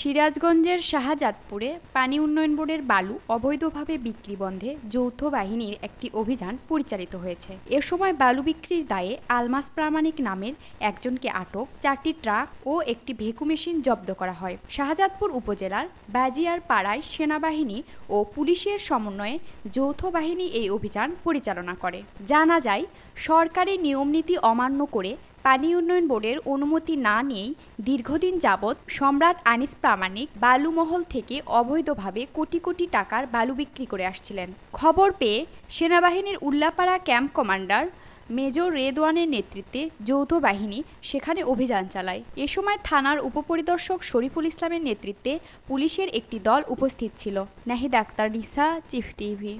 সিরাজগঞ্জের শাহজাদপুরে পানি উন্নয়ন বোর্ডের বালু অবৈধভাবে বিক্রি বন্ধে যৌথ বাহিনীর একটি অভিযান পরিচালিত হয়েছে। এ সময় বালু বিক্রির দায়ে আলমাস প্রামাণিক নামের একজনকে আটক, চারটি ট্রাক ও একটি ভেকু মেশিন জব্দ করা হয়। শাহজাদপুর উপজেলার বাজিয়ার পাড়ায় সেনাবাহিনী ও পুলিশের সমন্বয়ে যৌথ বাহিনী এই অভিযান পরিচালনা করে। জানা যায়, সরকারি নিয়মনীতি অমান্য করে পানি উন্নয়ন বোর্ডের অনুমতি না নিয়েই দীর্ঘদিন যাবৎ সম্রাট আনিস প্রামাণিক বালুমহল থেকে অবৈধভাবে কোটি কোটি টাকার বালু বিক্রি করে আসছিলেন। খবর পেয়ে সেনাবাহিনীর উল্লাপাড়া ক্যাম্প কমান্ডার মেজর রেদওয়ানের নেতৃত্বে যৌথ বাহিনী সেখানে অভিযান চালায়। এ সময় থানার উপপরিদর্শক শরীফুল ইসলামের নেতৃত্বে পুলিশের একটি দল উপস্থিত ছিল। নাহিদ আক্তার, নিসা, চিফ টিভি।